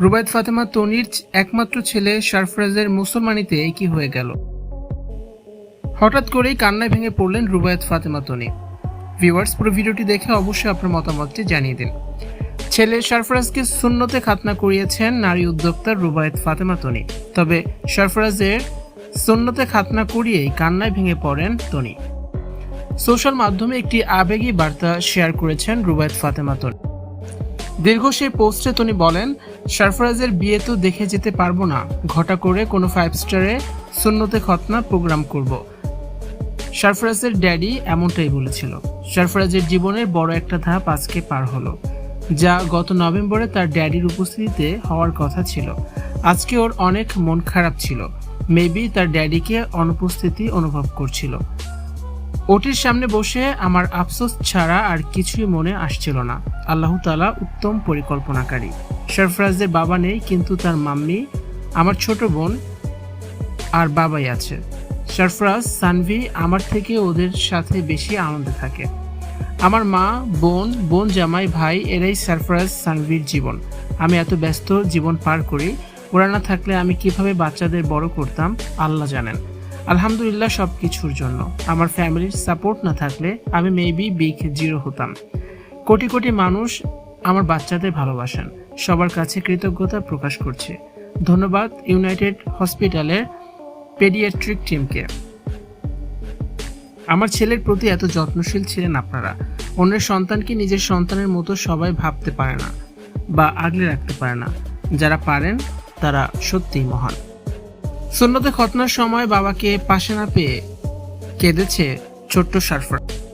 রুবায়ত ফাতেমা তনির একমাত্র ছেলে সারফরাজের মুসলমানিতে কি হয়ে গেল। হঠাৎ করেই কান্নায় ভেঙে পড়লেন রুবায়ত ফাতেমা তনি। ভিউয়ার্স, পুরো ভিডিওটি দেখে অবশ্যই আপনার মতামতটি জানিয়ে দিন। ছেলে সারফরাজকে শূন্যতে খাতনা করিয়েছেন নারী উদ্যোক্তা রুবায়ত ফাতেমা তনি। তবে সারফরাজের শূন্যতে খাতনা করিয়েই কান্নায় ভেঙে পড়েন তনি। সোশ্যাল মাধ্যমে একটি আবেগী বার্তা শেয়ার করেছেন রুবায়ত ফাতেমা তনি। দীর্ঘ সেই পোস্টে তিনি বলেন, সারফরাজের বিয়ে তো দেখে যেতে পারব না। ঘটা করে কোনো ফাইভ স্টারে শূন্যতে খতনা প্রোগ্রাম করব। সারফরাজের ড্যাডি এমনটাই বলেছিল, সারফরাজের জীবনের বড় একটা ধাপ আজকে পার হলো, যা গত নভেম্বরে তার ড্যাডির উপস্থিতিতে হওয়ার কথা ছিল। আজকে ওর অনেক মন খারাপ ছিল। মেবি তার ড্যাডিকে অনুপস্থিতি অনুভব করছিল। ওটির সামনে বসে আমার আফসোস ছাড়া আর কিছুই মনে আসছিল না। আল্লাহ তালা উত্তম পরিকল্পনাকারী। সরফরাজের বাবা নেই, কিন্তু তার মাম্মি, আমার ছোট বোন আর বাবাই আছে। সরফরাজ, সানভি আমার থেকে ওদের সাথে বেশি আনন্দে থাকে। আমার মা, বোন বোন জামাই, ভাই, এরাই সরফরাজ, সানভির জীবন। আমি এত ব্যস্ত জীবন পার করি ওরা না থাকলে আমি কীভাবে বাচ্চাদের বড় করতাম, আল্লাহ জানেন। আলহামদুলিল্লাহ সব কিছুর জন্য। আমার ফ্যামিলির সাপোর্ট না থাকলে আমি মেবি বিগ জিরো হতাম। কোটি কোটি মানুষ আমার বাচ্চাদের ভালোবাসেন। সবার কাছে কৃতজ্ঞতা প্রকাশ করছে। ধন্যবাদ ইউনাইটেড হসপিটালের পেডিয়াট্রিক টিমকে। আমার ছেলের প্রতি এত যত্নশীল ছিলেন আপনারা। অন্যের সন্তানকে নিজের সন্তানের মতো সবাই ভাবতে পারে না বা আগলে রাখতে পারে না। যারা পারেন তারা সত্যিই মহান। সুন্নতে খতনার সময় বাবাকে পাশে না পেয়ে কেঁদেছে ছোট্ট সারফরাজ।